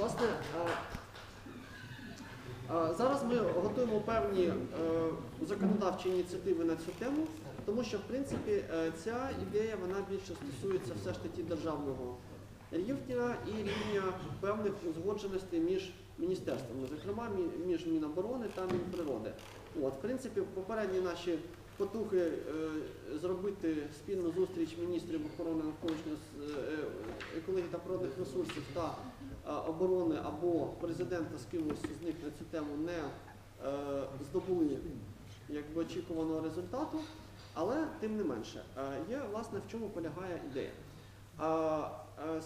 Власне, е, е, зараз ми готуємо певні е, законодавчі ініціативи на цю тему, тому що в принципі ця ідея вона більше стосується все ж таки державного рівня і рівня певних узгодженостей між міністерствами, зокрема між Міноборони та Мінприроди. От, в принципі, попередні наші потуги е, зробити спільну зустріч міністрів охорони навколишнього е, е, екології та природних ресурсів та оборони або президента з кимось з них на цю тему не здобули якби, очікуваного результату, але тим не менше, є власне в чому полягає ідея.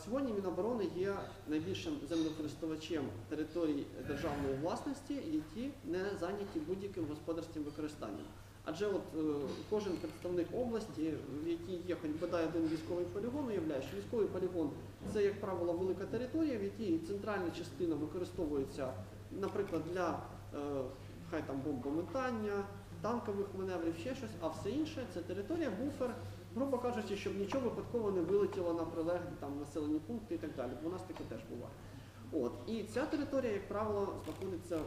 Сьогодні Міноборони є найбільшим землекористувачем територій державної власності, які не зайняті будь-яким господарським використанням. Адже от е, кожен представник області, в якій є хоч бодай один військовий полігон, уявляє, що військовий полігон це, як правило, велика територія, в якій центральна частина використовується, наприклад, для е, хай там бомбометання, танкових маневрів, ще щось, а все інше це територія, буфер, грубо кажучи, щоб нічого випадково не вилетіло на прилеглі там населені пункти і так далі. Бо у нас таке теж буває. От і ця територія, як правило, знаходиться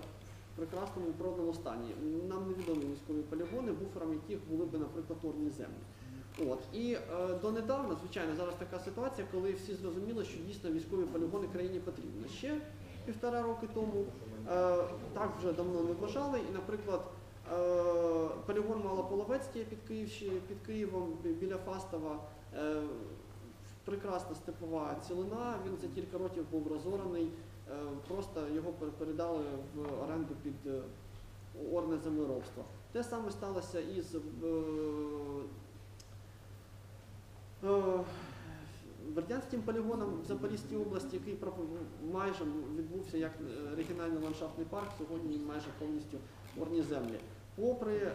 прекрасному природному стані. Нам невідомі військові полігони, буфером яких були б, наприклад, орні землі. От і е, донедавна, звичайно, зараз така ситуація, коли всі зрозуміли, що дійсно військові полігони країні потрібні. Ще півтора роки тому е, так вже давно не вважали. І, наприклад, е, полігон Малополовець є під під Києвом біля Фастова. Е, прекрасна степова цілина. Він за кілька років був розорений. Е, Просто його передали в оренду під е, орне землеробство. Те саме сталося і з е, Бердянським полігоном в Запорізькій області, який майже відбувся як регіональний ландшафтний парк, сьогодні майже повністю орні землі. Попри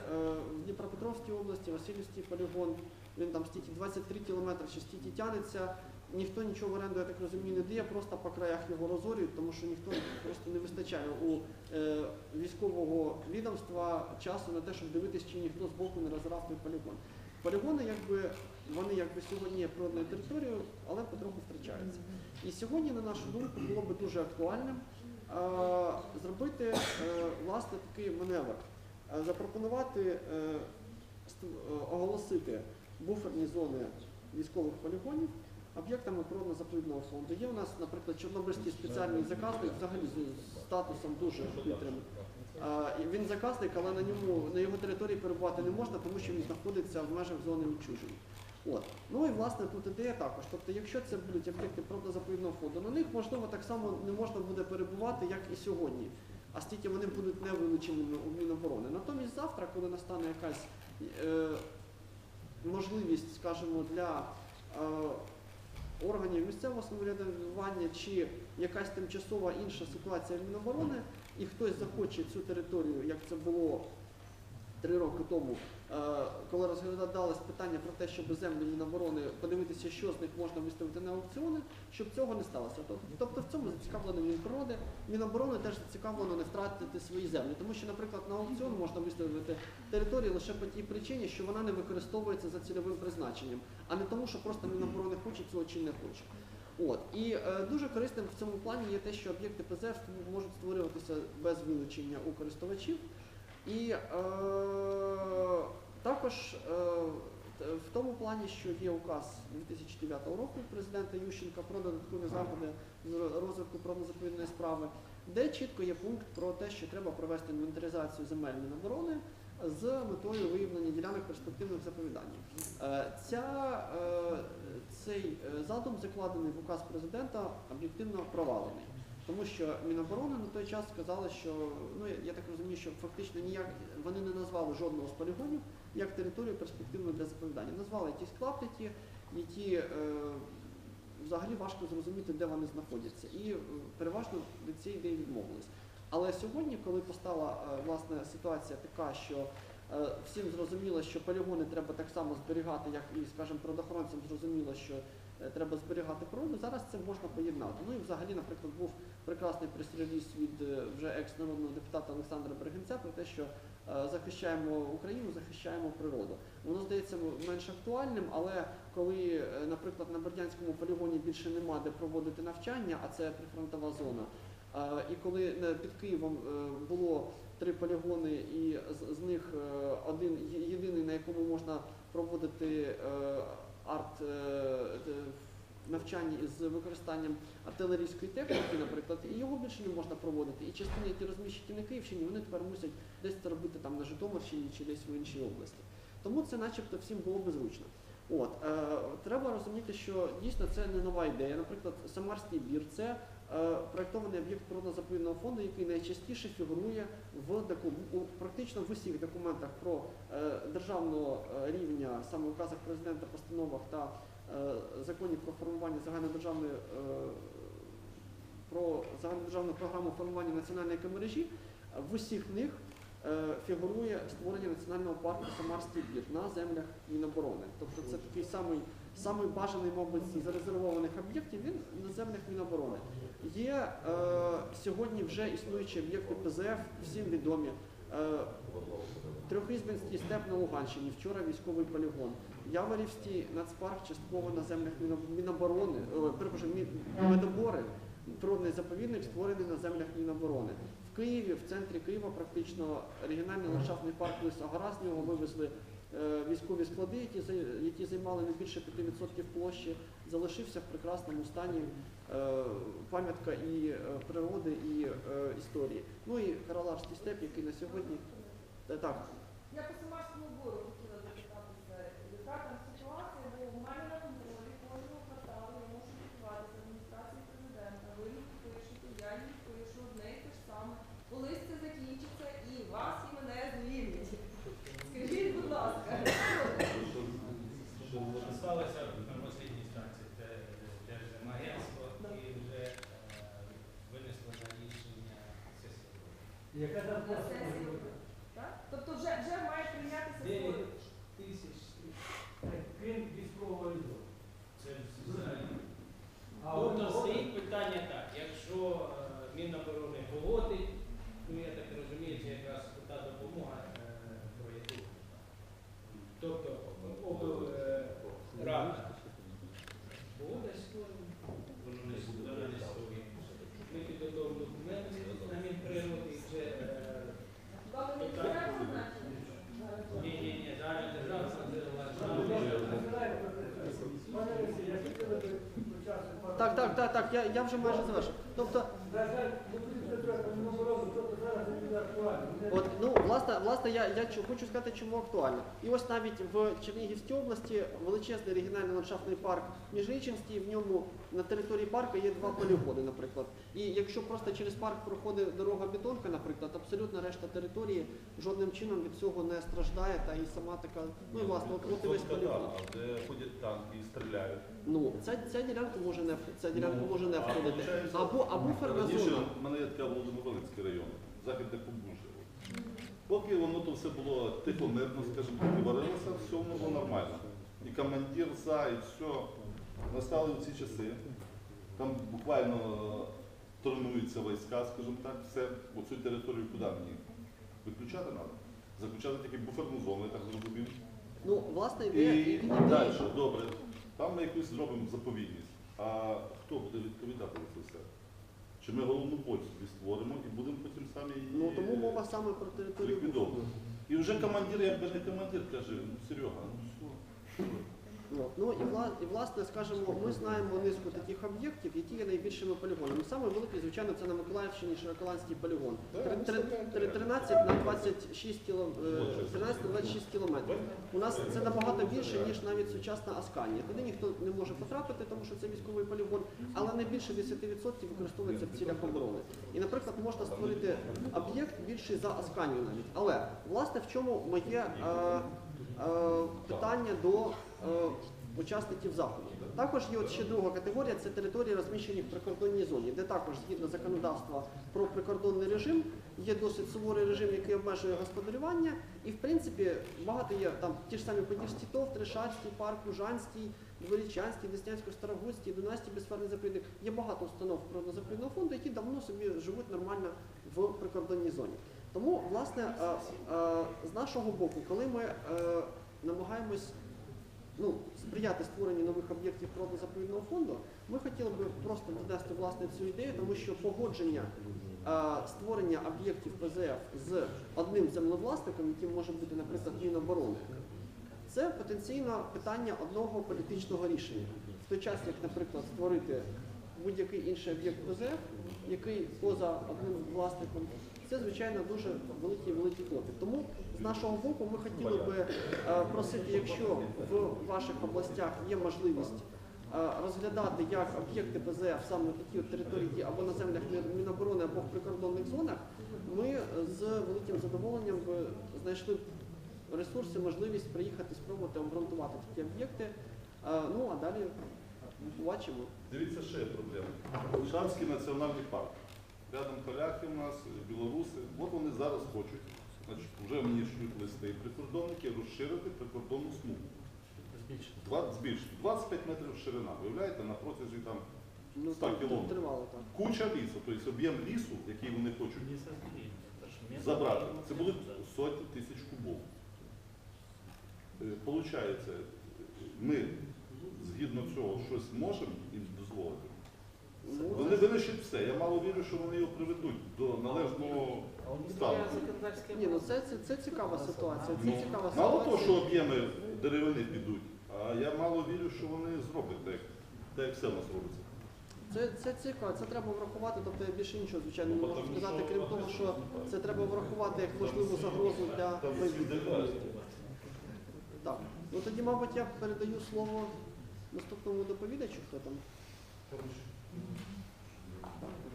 в Дніпропетровській області, Васильівський полігон, він там стільки 23 кілометри, ще стільки тягнеться. Ніхто нічого в оренду, я так розумію, не дає, просто по краях його розорюють, тому що ніхто просто не вистачає у е, військового відомства часу на те, щоб дивитися, чи ніхто з боку не розрав той полігон. Полігони, якби вони якби сьогодні є природною територією, але потроху втрачаються. І сьогодні, на нашу думку, було би дуже актуальним е, зробити е, власне такий маневр, Е, запропонувати е, е, оголосити буферні зони військових полігонів об'єктами природно-заповідного фонду. Є у нас, наприклад, Чорнобильський спеціальний заказник, взагалі з статусом дуже і Він заказник, але на ньому на його території перебувати не можна, тому що він знаходиться в межах зони відчуження. От. Ну і власне тут ідея також. Тобто, якщо це будуть об'єкти природно-заповідного фонду, на них можливо так само не можна буде перебувати, як і сьогодні. А стільки вони будуть не вилученими у Міноборони. Натомість завтра, коли настане якась е, можливість, скажімо, для е, органів місцевого самоврядування чи якась тимчасова інша ситуація Міноборони, і хтось захоче цю територію, як це було три роки тому, е, коли розглядалось питання про те, щоб землі Міноборони подивитися, що з них можна виставити на аукціони, щоб цього не сталося. Тобто в цьому зацікавлено Мінприроди, Міноборони теж зацікавлено не втратити свої землі. Тому що, наприклад, на аукціон можна виставити територію лише по тій причині, що вона не використовується за цільовим призначенням, а не тому, що просто Міноборони хоче цього чи не хоче. От і е, дуже корисним в цьому плані є те, що об'єкти ПЗФ можуть створюватися без вилучення у користувачів. І е, також е, в тому плані, що є указ 2009 року президента Ющенка про додаткові заходи з ро- розвитку правозаповідної справи, де чітко є пункт про те, що треба провести інвентаризацію земель Міноборони з метою виявлення ділянок перспективних заповідань. Е, Ця, е, цей е, задум закладений в указ президента об'єктивно провалений. Тому що Міноборони на той час сказали, що ну я, так розумію, що фактично ніяк вони не назвали жодного з полігонів як територію перспективну для заповідання. Назвали якісь клаптики, які е, взагалі важко зрозуміти, де вони знаходяться, і е, переважно від цієї ідеї відмовились. Але сьогодні, коли постала е, власне ситуація така, що е, всім зрозуміло, що полігони треба так само зберігати, як і, скажімо, природоохоронцям зрозуміло, що е, треба зберігати природу, зараз це можна поєднати. Ну і взагалі, наприклад, був прекрасний прес-реліз від е, вже екс-народного депутата Олександра Бергенця про те, що е, захищаємо Україну, захищаємо природу. Воно здається менш актуальним, але коли, е, наприклад, на Бердянському полігоні більше нема де проводити навчання, а це прифронтова зона. І коли під Києвом було три полігони, і з, них один єдиний, на якому можна проводити арт навчання із використанням артилерійської техніки, наприклад, і його більше не можна проводити. І частини, які розміщені на Київщині, вони тепер мусять десь це робити там на Житомирщині чи десь в іншій області. Тому це начебто всім було би зручно. От, е, треба розуміти, що дійсно це не нова ідея. Наприклад, Самарський бір це е, проєктований об'єкт природно-заповідного фонду, який найчастіше фігурує в доку- у практично в усіх документах про е, державного е, рівня, саме указах президента, постановах та е, законів про формування загальнодержавної е, про загальнодержавну програму формування національної екомережі. В усіх них е, фігурує створення національного парку Самарський бір на землях Міноборони. Тобто це такий самий, самий бажаний, мабуть, зарезервованих об'єктів, він на землях Міноборони. Є е, сьогодні вже існуючі об'єкти ПЗФ, всім відомі. Е, Трьохізбинський степ на Луганщині, вчора військовий полігон. Яворівський нацпарк частково на землях Міноборони, перепрошую, Мі- Медобори, природний заповідник створений на землях Міноборони. В Києві, в центрі Києва, практично регіональний ландшафтний парк Лиса Гора, з нього вивезли е, військові склади, які, які займали не більше 5% площі, залишився в прекрасному стані е, пам'ятка і е, природи, і е, історії. Ну і Караларський степ, який на сьогодні так, Я по Самарському бору хотіла запитатися, яка там ситуація, бо в мене на контролі кожного кварталу я можу спілкуватися з адміністрацією президента. Ви їх пишете, я їх пишу, одне і те ж саме. Колись це закінчиться і вас, і мене звільнять. Скажіть, будь ласка, що це? Що Сталося на останній інстанції, це Держземагентство і вже е, винесло на рішення сесії. Яка там На сесії? Так? Тобто вже, вже має прийнятися Дев'ять слово. тисяч крім військової зони. це взагалі. А Тобто от- стоїть питання так, якщо е, Міноборони погодить, ну я так розумію, це якраз та допомога, е, про яку. Тобто облрада погодить, то воно не воно не стоїть. Ми підготовимо документи на Мінприроди і вже е, Вам не треба значення? ні, ні, ні, зараз держава Ну, добре, це розбираємо процес. Пане Олексій, я хотів би почати пару так, я, я вже майже завершив. Тобто, Тобто От, ну, власне, власне, я, я хочу сказати, чому актуально. І ось навіть в Чернігівській області величезний регіональний ландшафтний парк Міжрічинський, в ньому на території парку є два полігони, наприклад. І якщо просто через парк проходить дорога бетонка, наприклад, абсолютно решта території жодним чином від цього не страждає, та і сама така, ну і власне, от, от і весь а де ходять танки і стріляють. Ну, ця, ця ділянка може не ця ділянка Ну, може не а входити. Або, або буферна Раніше зона. в мене є така район, західне Побужжя. Поки воно то все було тихо, мирно, скажімо варилося, все воно було нормально. І командир за, і все. Настали ці часи. Там буквально тренуються війська, скажімо так, все, бо цю територію куди мені? Виключати треба. Заключати тільки буферну зону, я так зрозумів. Ну, власне, І далі, добре, там ми якусь зробимо заповідність. А хто буде відповідати за це все? Чи ми головну собі створимо і будемо потім самі її ну тому мова саме про територію. ліквідовувати? І вже командир, якби не командир, каже, ну Серега, ну що? От. Ну і, вла, власне, скажімо, ми знаємо низку таких об'єктів, які є найбільшими полігонами. Саме великий, звичайно, це на Миколаївщині Широколанський полігон. Три- три- три- 13 на 26 кіло, е, 13 на 26 кілометрів. У нас це набагато більше, ніж навіть сучасна Асканія. Туди ніхто не може потрапити, тому що це військовий полігон, але не більше 10% використовується в цілях оборони. І, наприклад, можна створити об'єкт більший за Асканію навіть. Але власне в чому моє е, е, питання до учасників заходу. Також є от ще друга категорія це території, розміщені в прикордонній зоні, де також згідно законодавства про прикордонний режим є досить суворий режим, який обмежує господарювання. І в принципі багато є там ті ж самі Подільський ТОВ, Трешацький парк, Ужанський, Дворічанський, Деснянсько-Старогузький, Дунайський безферний заповідник. Є багато установ природно-заповідного фонду, які давно собі живуть нормально в прикордонній зоні. Тому, власне, е, е, з нашого боку, коли ми е, намагаємось ну, сприяти створенню нових об'єктів природно-заповідного фонду, ми хотіли би просто донести власне цю ідею, тому що погодження е, створення об'єктів ПЗФ з одним землевласником, яким може бути, наприклад, Міноборони, це потенційно питання одного політичного рішення. В той час, як, наприклад, створити будь-який інший об'єкт ПЗФ, який поза одним власником, це, звичайно, дуже великий великий клопіт. Тому з нашого боку ми хотіли би е, просити, якщо в ваших областях є можливість е, розглядати як об'єкти ПЗФ саме на такі території або на землях Міноборони, або в прикордонних зонах, ми з великим задоволенням знайшли ресурси, можливість приїхати, спробувати обґрунтувати такі об'єкти. Е, Ну а далі побачимо. Дивіться, ще є проблема. Шанський національний парк. Рядом поляки у нас, білоруси. От вони зараз хочуть, значить, вже мені шлють листи прикордонники, розширити прикордонну смугу. Збільшити. 25 метрів ширина. Виявляєте, на протязі там Ну, 100 так, кілометрів. куча лісу, тобто об'єм лісу, який вони хочуть забрати, це будуть сотні тисяч кубов. Е, Получається, ми згідно цього щось можемо їм дозволити. Вони винищать все. Я мало вірю, що вони його приведуть до належного стану. Ні, ну це, це, це цікава ситуація. Це Ну, цікава мало того, що об'єми деревини підуть, а я мало вірю, що вони зроблять так, так як все в нас робиться. Це, це цікаво, це треба врахувати, тобто я більше нічого, звичайно, не Ну, можу сказати, крім того, що це треба врахувати як можливу загрозу для Там Так, ну тоді, мабуть, я передаю слово наступному доповідачу, хто там. Так, よろしくお願いします。